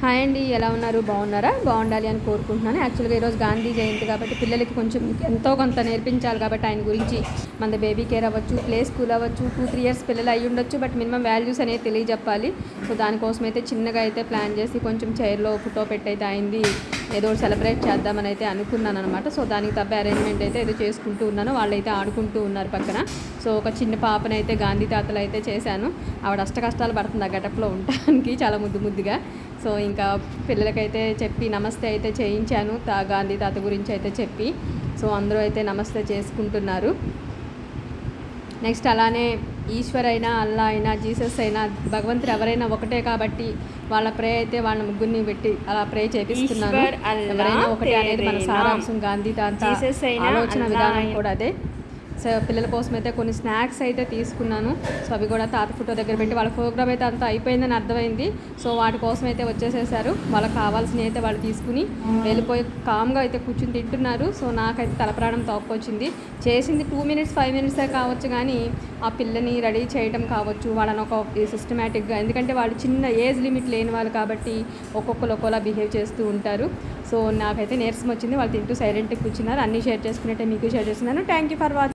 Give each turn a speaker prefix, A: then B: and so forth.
A: Hi అండి ఎలా ఉన్నారు? బాగున్నారా? బాగుండాలి అని కోరుకుంటున్నాను. యాక్చువల్గా ఈరోజు గాంధీ జయంతి కాబట్టి పిల్లలకి కొంచెం ఎంతో కొంత నేర్పించాలి కాబట్టి ఆయన గురించి. మన బేబీ కేర్ అవ్వచ్చు ప్లే స్కూల్ అవ్వచ్చు టూ త్రీ ఇయర్స్ పిల్లలు అయి ఉండొచ్చు బట్ మినిమం వాల్యూస్ అనేది తెలియజెప్పాలి. సో దానికోసం అయితే చిన్నగా అయితే ప్లాన్ చేసి కొంచెం చైర్లో ఫోటో పెట్టయితే అయింది. ఏదో సెలబ్రేట్ చేద్దామని అయితే అనుకున్నాను అనమాట సో దానికి తప్ప అరేంజ్మెంట్ అయితే ఏదో చేసుకుంటూ ఉన్నాను. వాళ్ళైతే ఆడుకుంటూ ఉన్నారు పక్కన. సో ఒక చిన్న పాపనైతే గాంధీ తాతలు అయితే చేశాను. ఆవిడ అష్ట కష్టాలు పడుతుంది ఆ గటప్లో ఉండడానికి. చాలా ముద్దు ముద్దుగా. సో ఇంకా పిల్లలకైతే చెప్పి నమస్తే అయితే చేయించాను తా గాంధీ తాత గురించి అయితే చెప్పి. సో అందరూ అయితే నమస్తే చేసుకుంటున్నారు. నెక్స్ట్ అలానే ఈశ్వర్ అయినా అల్లా అయినా జీసస్ అయినా భగవంతుడు ఎవరైనా ఒకటే కాబట్టి వాళ్ళ ప్రే అయితే వాళ్ళ ముగ్గురిని పెట్టి అలా ప్రే
B: అల్లా,
A: ఎవరైనా ఒకటే అనేది మన సారాంశం. గాంధీ తాత ఆలోచన విధానం. కూడా అదే. సో పిల్లల కోసం అయితే కొన్ని స్నాక్స్ అయితే తీసుకున్నాను. సో అవి కూడా తాత ఫోటో దగ్గర పెట్టి వాళ్ళ ప్రోగ్రామ్ అయితే అంతా అయిపోయిందని అర్థమైంది. సో వాటి కోసం అయితే వచ్చేసేసారు. వాళ్ళకి కావాల్సినవి అయితే వాళ్ళు తీసుకుని వెళ్ళిపోయి కామ్గా అయితే కూర్చుని తింటున్నారు. సో నాకైతే తలప్రాణం తోక్కొచ్చింది. చేసింది టూ మినిట్స్ ఫైవ్ మినిట్సే కావచ్చు కానీ ఆ పిల్లని రెడీ చేయడం కావచ్చు వాళ్ళని ఒక సిస్టమేటిక్గా ఎందుకంటే వాళ్ళు చిన్న ఏజ్ లిమిట్ లేని వాళ్ళు కాబట్టి ఒక్కొక్కరు ఒక్కోలా బిహేవ్ చేస్తూ ఉంటారు. సో నాకైతే నీరసం వచ్చింది. వాళ్ళు తింటూ సైలెంట్గా కూర్చున్నారు. అన్నీ షేర్ చేసుకున్నట్టే మీకు షేర్ చేస్తున్నాను. Thank you for watching